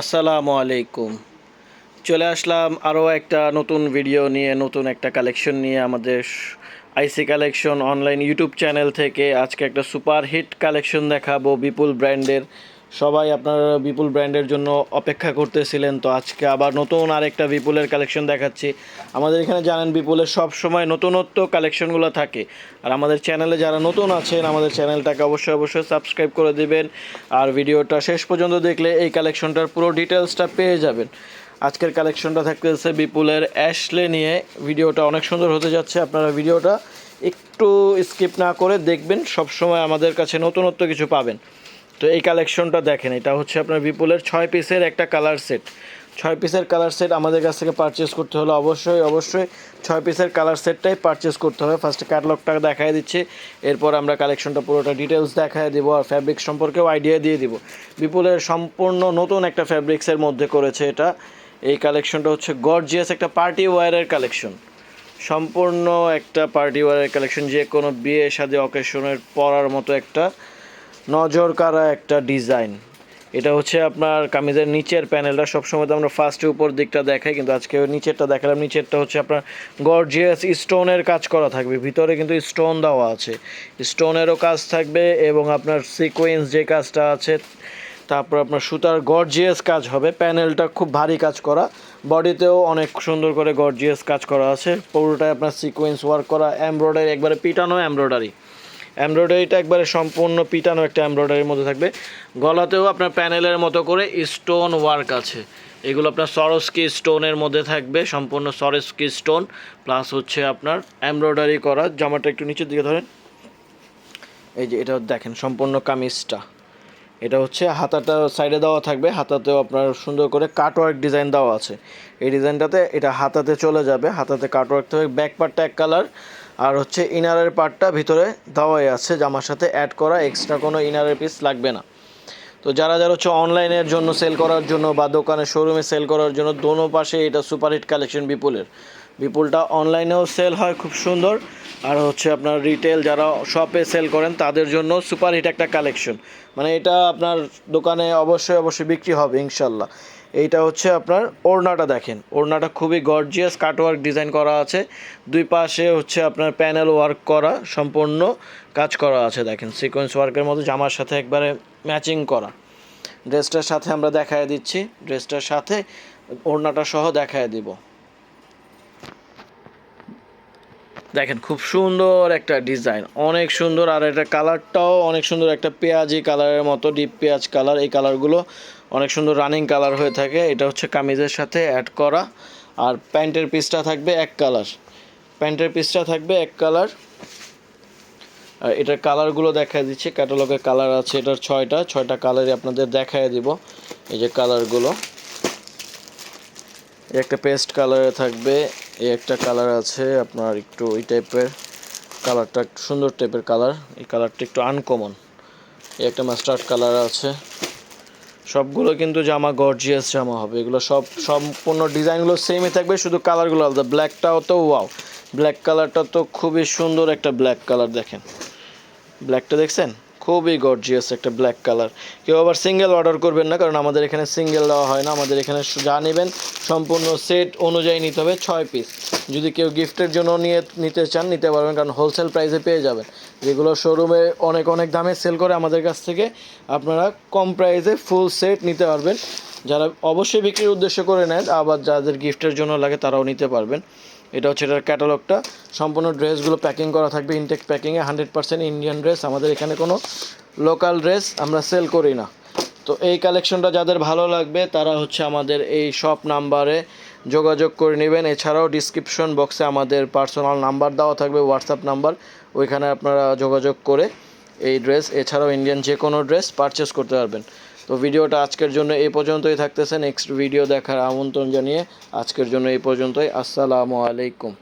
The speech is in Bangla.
আসসালামু আলাইকুম। চলে আসলাম আরও একটা নতুন ভিডিও নিয়ে, নতুন একটা কালেকশন নিয়ে আমাদের IC collection online YouTube channel থেকে। আজকে একটা সুপার হিট কালেকশন দেখাবো বিপুল ব্র্যান্ডের সবাই আপনারা বিপুল ব্র্যান্ডের জন্য অপেক্ষা করতেছিলেন, তো আজকে আবার নতুন আরেকটা বিপুলের কালেকশন দেখাচ্ছি। আমাদের এখানে জানেন, বিপুলের সব সময় নতুনত্ব কালেকশনগুলো থাকে। আর আমাদের চ্যানেলে যারা নতুন আছেন, আমাদের চ্যানেলটাকে অবশ্যই অবশ্যই সাবস্ক্রাইব করে দিবেন। আর ভিডিওটা শেষ পর্যন্ত দেখলে এই কালেকশনটার পুরো ডিটেলসটা পেয়ে যাবেন। আজকের কালেকশনটা থাকতেছে বিপুলের অ্যাশলে নিয়ে। ভিডিওটা অনেক সুন্দর হতে যাচ্ছে, আপনারা ভিডিওটা একটু স্কিপ না করে দেখবেন। সব সময় আমাদের কাছে নতুনত্ব কিছু পাবেন। তো এই কালেকশনটা দেখেন, এটা হচ্ছে আপনার বিপুলের ছয় পিসের একটা কালার সেট ছয় পিসের কালার সেট আমাদের কাছ থেকে পারচেস করতে হলে অবশ্যই অবশ্যই ছয় পিসের কালার সেটটাই পারচেস করতে হবে। ফার্স্টে ক্যাটালগটা দেখাই দিচ্ছি, এরপর আমরা কালেকশনটা পুরোটা ডিটেলস দেখায় দিব আর ফ্যাব্রিক সম্পর্কেও আইডিয়া দিয়ে দিব। বিপুলের সম্পূর্ণ নতুন একটা ফ্যাব্রিক্সের মধ্যে করেছে এটা। এই কালেকশনটা হচ্ছে গর্জিয়াস একটা পার্টি ওয়্যারের কালেকশন সম্পূর্ণ একটা পার্টি ওয়্যারের কালেকশন যে কোনো বিয়ে শাদী অকেশনের পরার মতো একটা নজর কারা একটা ডিজাইন। এটা হচ্ছে আপনার কামিজের নিচের প্যানেলটা। সবসময় তো আমরা ফার্স্টে উপর দিকটা দেখাই, কিন্তু আজকে নিচেরটা দেখালাম। নিচেরটা হচ্ছে আপনার গর্জিয়াস স্টোনের কাজ করা থাকবে। ভিতরে কিন্তু স্টোন দেওয়া আছে। স্টোনেরও কাজ থাকবে এবং আপনার সিকোয়েন্স যে কাজটা আছে, তারপর আপনার সুতার গর্জিয়াস কাজ হবে। প্যানেলটা খুব ভারী কাজ করা। বডিতেও অনেক সুন্দর করে গর্জিয়াস কাজ করা আছে। পুরোটাই আপনার সিকোয়েন্স ওয়ার্ক করা। এমব্রয়ডারি একবারে পিটানো এমব্রয়ডারি এমব্রয়ডারিটা একবারে সম্পূর্ণ পিটানো একটা এমব্রয়ডারির মধ্যে থাকবে। গলাতেও আপনার প্যানেলের মতো করে স্টোন ওয়ার্ক আছে। এগুলো আপনার সরস্কি স্টোনের মধ্যে থাকবে, সম্পূর্ণ সরস্কি স্টোন প্লাস হচ্ছে আপনার এমব্রয়ডারি করা। জামাটা একটু নিচের দিকে ধরেন। এই যে এটা দেখেন, সম্পূর্ণ কামিজটা। এটা হচ্ছে হাতাটা সাইডে দেওয়া থাকবে, হাতাতেও আপনার সুন্দর করে কাটওয়ার্ক ডিজাইন দেওয়া আছে। এই ডিজাইনটাতে এটা হাতাতে চলে যাবে, হাতাতে কাটওয়ার্ক থাকবে। ব্যাক পার্টটা এক কালার আর হচ্ছে ইনারের পার্টটা ভিতরে দেওয়াই আছে জামার সাথে অ্যাড করা এক্সট্রা কোনো ইনারের পিস লাগবে না। তো যারা যারা হচ্ছে অনলাইনের জন্য সেল করার জন্য বা দোকানে শোরুমে সেল করার জন্য, দোনো পাশে এটা সুপারহিট কালেকশন বিপুলের। বিপুলটা অনলাইনেও সেল হয়, খুব সুন্দর। আর হচ্ছে আপনার রিটেল যারা শপে সেল করেন, তাদের জন্য সুপারহিট একটা কালেকশন মানে এটা আপনার দোকানে অবশ্যই অবশ্যই বিক্রি হবে, ইনশাল্লাহ। এইটা হচ্ছে আপনার ওড়নাটা দেখেন। ওড়নাটা খুবই গর্জিয়াস কাটওয়ার্ক ডিজাইন করা আছে। দুই পাশে হচ্ছে আপনার প্যানেল ওয়ার্ক করা, সম্পূর্ণ কাজ করা আছে দেখেন। সিকোয়েন্স ওয়ার্কের মতো জামার সাথে একবারে ম্যাচিং করা। ড্রেসটার সাথে আমরা দেখায় দিচ্ছি। ড্রেসটার সাথে ওড়নাটা সহ দেখায় দিব। দেখেন, খুব সুন্দর একটা ডিজাইন অনেক সুন্দর, আর এটা কালারটাও অনেক সুন্দর একটা পেঁয়াজি কালারের মতো ডিপ পেঁয়াজ কালার এই কালারগুলো অনেক সুন্দর রানিং কালার হয়ে থাকে। এটা হচ্ছে কামিজের সাথে অ্যাড করা। আর প্যান্টের পিসটা থাকবে এক কালার প্যান্টের পিসটা থাকবে এক কালার আর এটার কালারগুলো দেখায় দিচ্ছে। ক্যাটালগে কালার আছে এটার ছয়টা। ছয়টা কালারই আপনাদের দেখায় দিব। এই যে কালারগুলো একটা পেস্ট কালারে থাকবে, এই একটা কালার আছে আপনার একটু ওই টাইপের কালারটা একটু সুন্দর টাইপের কালার এই কালারটা একটু আনকমন এই একটা মাস্টার্ড কালার আছে। সবগুলো কিন্তু জামা গর্জিয়াস জামা হবে, এগুলো সব সম্পূর্ণ ডিজাইনগুলো সেমই থাকবে, শুধু কালারগুলো আলাদা। ব্ল্যাকটাও তো ওয়াও ব্ল্যাক কালারটা তো খুবই সুন্দর একটা ব্ল্যাক কালার দেখেন। ব্ল্যাকটা দেখছেন? খুবই গর্জিয়াস একটা ব্ল্যাক কালার কেউ আবার সিঙ্গেল অর্ডার করবেন না, কারণ আমাদের এখানে সিঙ্গেল দেওয়া হয় না। আমাদের এখানে যা নেবেন, সম্পূর্ণ সেট অনুযায়ী নিতে হবে ছয় পিস যদি কেউ গিফটের জন্য নিয়ে, নিতে চান, নিতে পারবেন, কারণ হোলসেল প্রাইসে পেয়ে যাবেন। যেগুলো শোরুমে অনেক অনেক দামে সেল করে আমাদের কাছ থেকে আপনারা কম প্রাইসে ফুল সেট নিতে পারবেন। যারা অবশ্যই বিক্রির উদ্দেশ্য করে নেন, আবার যাদের গিফটের জন্য লাগে তারাও নিতে পারবেন। এটা হচ্ছে এটার ক্যাটালগটা সম্পূর্ণ ড্রেসগুলো প্যাকিং করা থাকবে ইনটেক প্যাকিংয়ে হান্ড্রেড পার্সেন্ট ইন্ডিয়ান ড্রেস আমাদের এখানে কোনো লোকাল ড্রেস আমরা সেল করি না। তো এই কালেকশনটা যাদের ভালো লাগবে, তারা হচ্ছে আমাদের এই শপ নাম্বারে যোগাযোগ করে নেবেন। এছাড়াও ডিসক্রিপশন বক্সে আমাদের পার্সোনাল নাম্বার দেওয়া থাকবে হোয়াটসঅ্যাপ নাম্বার ওইখানে আপনারা যোগাযোগ করে এই ড্রেস এছাড়াও ইন্ডিয়ান যে কোনো ড্রেস পারচেস করতে পারবেন। তো ভিডিওটা আজকের জন্য এই পর্যন্তই থাকতেছে। নেক্সট ভিডিও দেখার আমন্ত্রণ জানিয়ে আজকের জন্য এই পর্যন্তই। আসসালামু আলাইকুম।